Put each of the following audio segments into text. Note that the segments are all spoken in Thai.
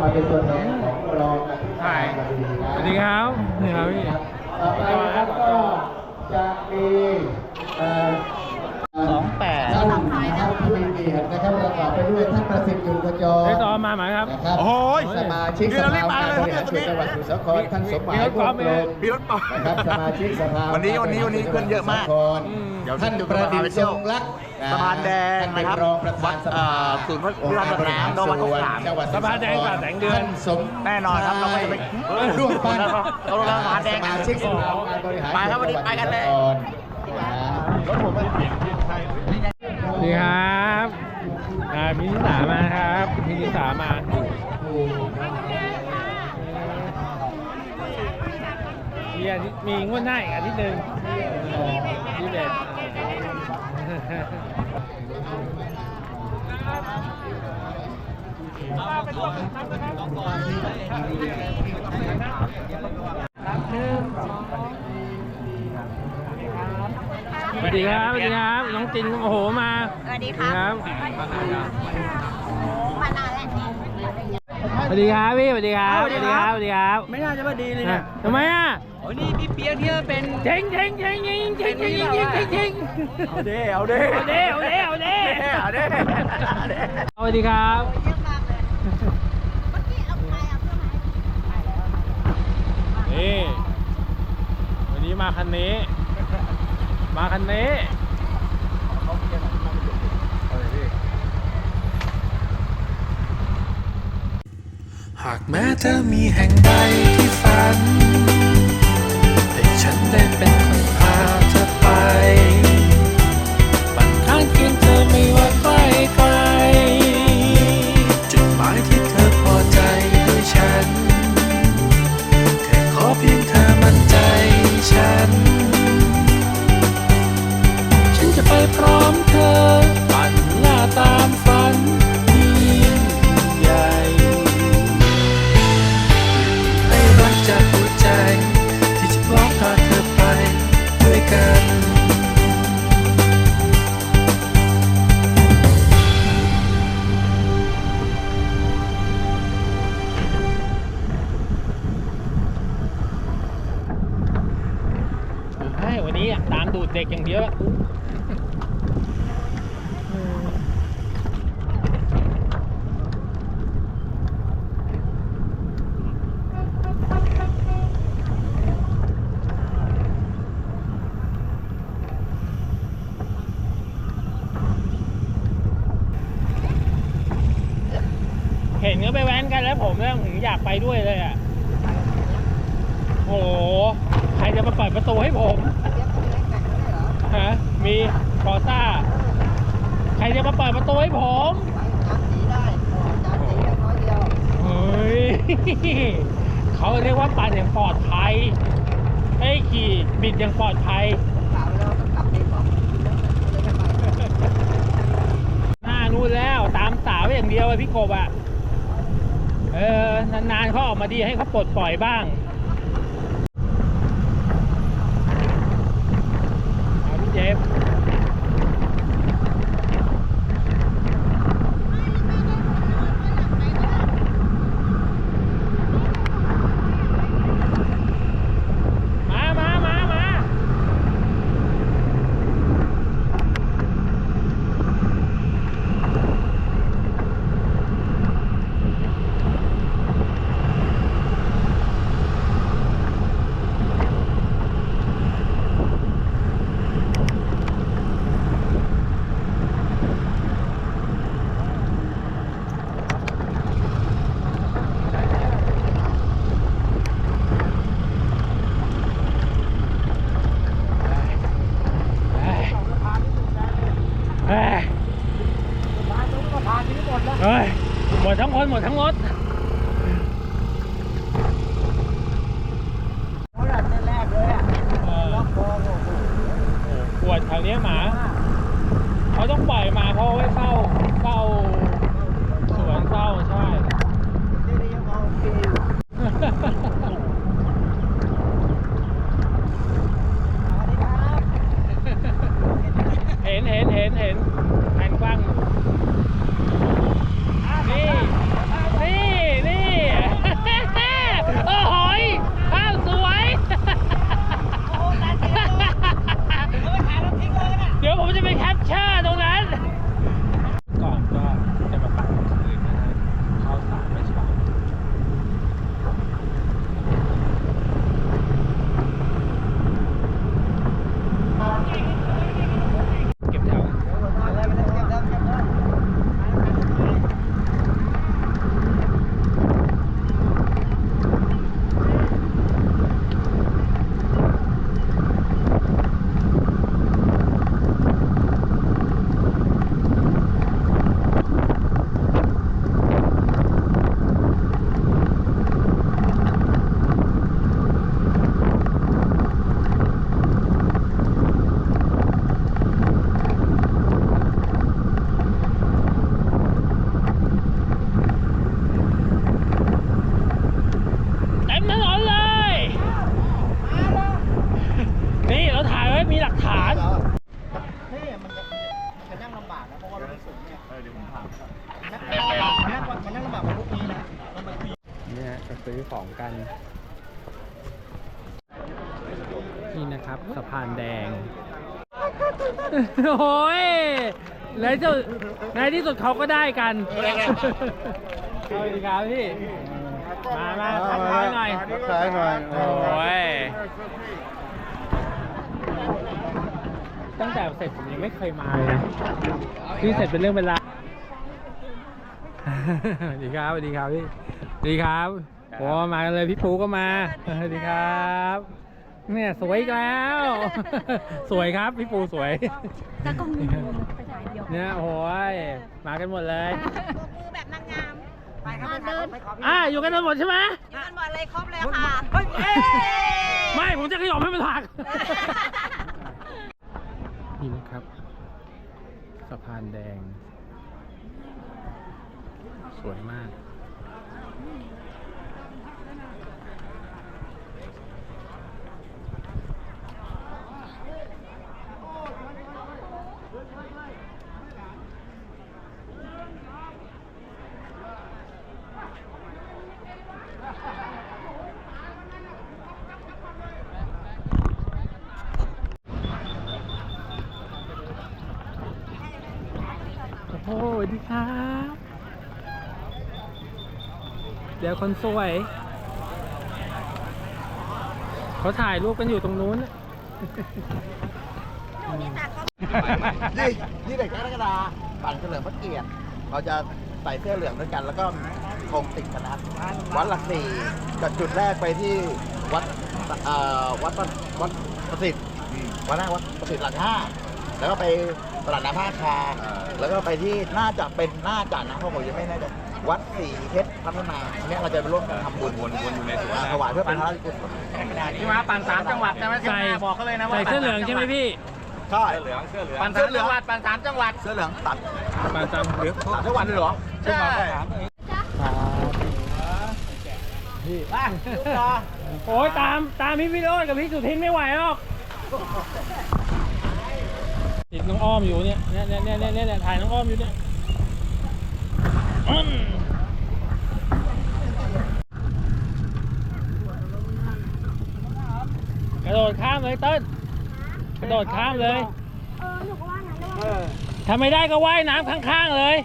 มาเป็นตัวแทนของรองอธิกาใช่รบดีนะสวัสดีครับนี่ครับพี่ต่อไปนะครับก็จะมี กียรตินะครับประกอบไปด้วยท่านประสิทธิ์อยู่กระจรไอ้ยตอมมาไหมครับ นะครับโอ้ยสมาชิกนี่สเราภารีบองมาค์การเลยบริหารส่วนจังหวัดสมุทรสาครท่านสมหมายมีรถพวกอล์กฟไหมลมมีรถต่อนะครับสมาชิกสภาวันนี้วันนี้วันนี้คนเยอะมากสคอืมเดี๋ยวท่านประดิษฐ์ทรงรักสะพานแดงท่านเป็นนะครับรองประธานสเอ่ภาอศูนย์พัฒนาสนามโดนวันที่สามจังหวัดสะพานแดงป่าแสงเดือนท่านสมแน่นอนครับเราก็จะไปร่วมปั้นเราเราสะพานแดงสมาชิกสภาองค์การบริหารไปครับวันนี้ไปกันเลยรถผมไม่เปลี่ยนสวัสดี ครับมีนิสามาครับมีนิสามามีอาทิตย์มีงวดหน้าอีกอาทิตย์หนึ่งยี่สิบเอ็ดสอง วัสดีครับสวัสดีครับ น้องจินโอ้โหมาสวัสดีครับมานานแล้วสวัสดีครับพี่สวัสดีครับสวัสดีครับสวัสดีครับ ไม่น่าจะมาดีเลยเนี่ยทำไมอะโอ้นี่พี่เปียกเนี่ยเป็นเจ๊งเจ๊งเจ๊งเจ๊งเจ๊งเจ๊งเจ๊งเจ๊งเจ๊งเจ๊งเอาเด้เอาเด้เอาเด้เอาเด้เอาเด้เอาเด้เอาเด้สวัสดีครับเยอะมากเลยเมื่อกี้เอาใครเอาเพื่อนไหมนี่วันนี้มาคันนี้ มาคันนี้หากแม้เธอมีแห่งใดที่ฝันให้ฉันได้ ด็กอย่างเดียวอะเห็นก็ไปแว้นกันแล้วผมเนี่ยผมอยากไปด้วยเลยอะโห ใครจะมาเปิดประตูให้ผม มีคอซ่า ใครจะมาเปิดประตูให้ผม เฮ้ย เขาเรียกว่าปั่นอย่างปลอดภัยไอ้ยขี่บิดอย่างปลอดภัย หน้านู่นแล้วตามสาวอย่างเดียวอะพี่กบอะเออนานๆเขาออกมาดีให้เขาปลดปล่อยบ้าง ซื้อของกัน นี่นะครับสะพานแดง โอ้ยแล้วจะในที่สุดเขาก็ได้กันสวัสดีครับพี่ มามาทักทายหน่อย ทักทายหน่อย โอ้ย ตั้งแต่เสร็จผมยังไม่เคยมาเลยนะพี่เสร็จเป็นเรื่องเป็นราวสวัสดีครับสวัสดีครับพี่สวัสดีครับ โอ้มากันเลยพี่ปูก็มาสวัสดีครับ เนี่ยสวยอีกแล้ว สวยครับพี่ปูสวยตะกล้องมีไปถ่ายเดียวเนี่ยโอ้ยมากันหมดเลยโบกมือแบบนางงามไปครับเดินอ่าอยู่กันทั้งหมดใช่ไหมอยู่กันหมดเลยครบเลยค่ะเย้ไม่ผมจะขยอมให้มันหักนี่นะครับสะพานแดง สวยมาก ครับ เดี๋ยวคนสวย เขาถ่ายรูปกันอยู่ตรงนู้นนี่นี่เด็กกรกฎาปั่นเฉลิมพระเกียรติเราจะใส่เสื้อเหลืองด้วยกัน แล้วก็ธงติดกันนะวัดหลักสี่จากจุดแรกไปที่วัดเอ่อวัดประวัดประสิทธิ์วัดแรกวัดประสิทธิ์หลักห้าแล้วก็ไป ตลาดน้ำผ้าคา แล้วก็ไปที่น่าจะเป็นน่าจะนะเพราะผมยังไม่แน่ใจวัดสี่เพชรพัฒนาอันนี้เราจะไปร่วมกันทำบุญวนอยู่ในสวนถวายเพื่อเป็นพระราชกุศลนี่มาปั่นสามจังหวัดใช่ไหมใส่บอกเขาเลยนะว่าใส่เสื้อเหลืองใช่ไหมพี่ใช่ปั่นสามจังหวัดปั่นสามจังหวัดเสื้อเหลืองตัดมาจำเหลืองตัดทุกวันเลยเหรอใช่พี่โอ้ยตามตามพี่วิโรจน์กับพี่สุทินไม่ไหวหรอกติด น้องอ้อมอยู่เนี่ยเนี่ยเนี่ยเนี่ยเนี่ยเนี่ยถ่ายน้องอ้อมอยู่เนี่ยอืมกระโดดข้ามเลยเต้นกระโดดข้ามเลยเออหนูก็ว่างั้นแล้วว่าถ้าไม่ได้ก็ว่ายน้ำข้างๆเลย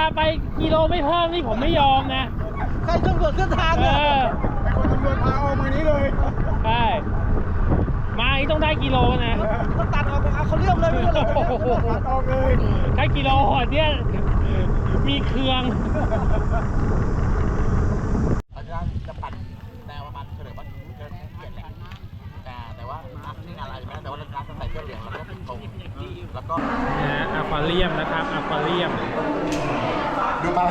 าไปกิโลไม่เพิ่มนี่ผมไม่ยอมนะ ใครตำรวจขึ้นทางเอเนี่ยอคนตำรวจพาออกมานี้เลยใช่ มาอีกต้องได้กิโลนะก็ตัดออกเอาเขาเรียบเลยไม่เป็นไรโอ้โหออกเลย ถ้ากิโลหอดเนี่ย มีเครื่อง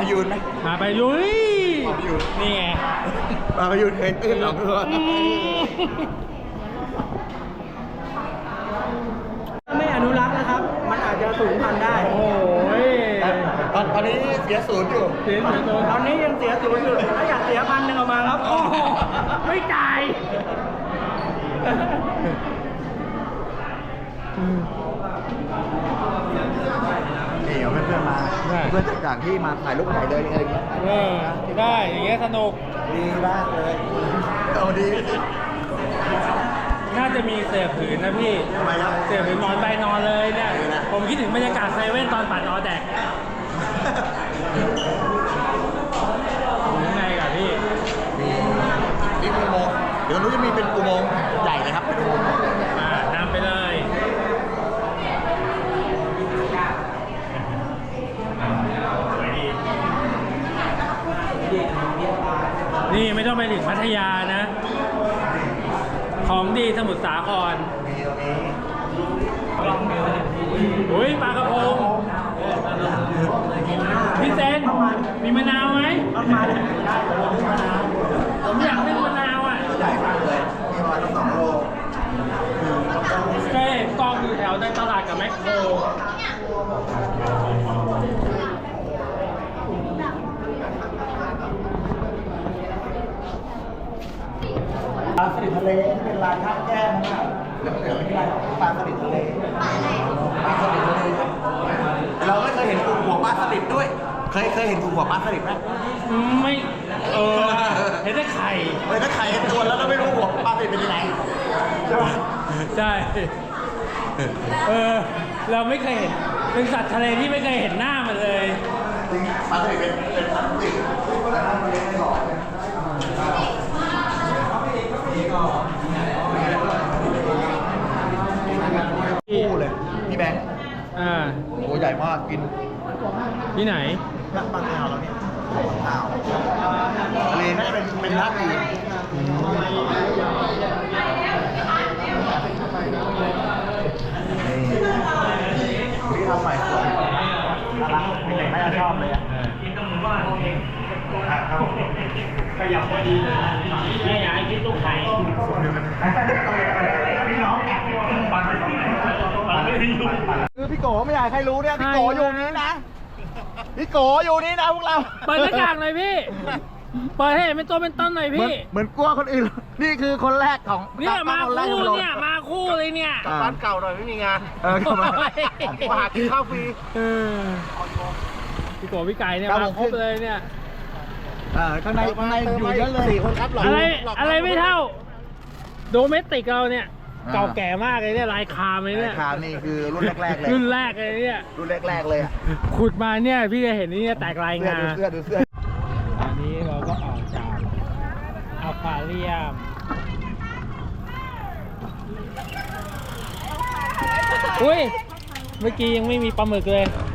พยูนไหมมาไปลุยปลาพยูนนี่ไงปลาพยูนเคยตื้นหรอกตัวไม่อนุรักษ์นะครับ มันอาจจะสูญพันธุ์ได้ โอ้ยตอนตอนนี้เสียศูนย์อยู่ เสียงเสียงโดนตอนนี้ยังเสียศูนย์อยู่ถ้าอยากเสียพันหนึ่งออกมาครับ โอ้โหไม่จ่ายนี่เอาเพื่อนๆมาเพื่อนจากต่างที่มาถ่ายรูปถ่ายเลยอะไรอย่างเงี้ยเออได้อย่างเงี้ยสนุกดีมากเลยเอาดีน่าจะมีเสือผืนนะพี่ ทำไมครับ เสือผืนนอนไปนอนเลยเนี่ยเออนะผมคิดถึงบรรยากาศเซเว่นตอนปั่นออแดกยังไงกับพี่นี่อุโมงค์เดี๋ยวนู้นจะมีเป็นอุโมงค์ใหญ่เลยครับเป็นอุโมงค์ มานำไปเลย นี่ไม่ต้องไปถึงพัทยานะ ของดีสมุทรสาครอุ้ยปลากระพงพี่เซนมีมะนาวไหมผมอยากเล่นมะนาวอะใหญ่มากเลยมีประมาณสองโลเคยเห็นกองอยู่แถวในตลาดกับแมคโคร ลิดทะเลเป็นลายข้างแก้มนะครับเหลืองๆนี่ลายของปลาสลิดทะเลปลาสลิดทะเลครับเราไม่เคยเห็นกลุ่มหัวปลาสลิดด้วย เคยเคยเห็นกลุ่มหัวปลาสลิดไหมไม่เออเห็นแต่ไข่เฮ้ยถ้าใครเห็นตัวแล้วเราไม่รู้หัวปลาสลิดเป็นยังไงใช่ปะใช่เออเราไม่เคยเห็นเป็นสัตว์ทะเลที่ไม่เคยเห็นหน้ามันเลยปลาสลิดเป็นเป็นพลาสติกแต่ถ้ามันเลี้ยงไม่หลอเนี่ยคู่เลยพี่แบงค์ อ่าตัวใหญ่มากกินที่ไหน นักปลาอ่าวแล้วเนี่ยอ่าวทะเลน่าจะเป็นเป็นท่าจีนนี่ที่ทำใหม่สวยน่ารักเด็กๆน่าจะชอบเลยอะครับขยับพอดีเลยไม่อยากให้คิดลูกไข่พี่น้องคือพี่ โกไม่อยากให้ใครรู้เนี่ยพี่โกอยู่นี้นะพี่โกอยู่นี่นะพวกเราเปิดหน้ากากหน่อยพี่เปิดให้เห็นเป็นตัวเป็นต้นหน่อยเหมือนพี่ เหมือนกลัวคนอื่น นี่คือคนแรกของเนี่ยมาคนแรกคู่ของโลกเนี่ยมาคู่เลยเนี่ยบ้านเก่าหน่อยไม่มีงานเออกลับมาโอ้ยมาหากินข้าวฟรีเออพี่โกพี่ไก่เนี่ยครับมาผมครบเลยเนี่ยเออข้างในข้างในอยู่เยอะเลยสี่คนครับหลอกอะไรหลกอะไรไม่เท่า โดเมสติกเราเนี่ยอ่า เก่าแก่มากเลยเนี่ยลายคามเลยเนี่ยคามนี่คือรุ่นแรกๆเลย รุ่นแรกเลยเนี่ย รุ่นแรกๆเลยอะขุดมาเนี่ยพี่จะเห็นนี่เนี่ยแตกลายเสื้องาดูเสื้อดูเสื้ออันนี้เราก็ออกจากอควาเรียมอุ้ย เมื่อกี้ยังไม่มีปลาหมึกเลยเนี่ย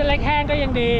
ส้นเล็กแห้งก็ยังดี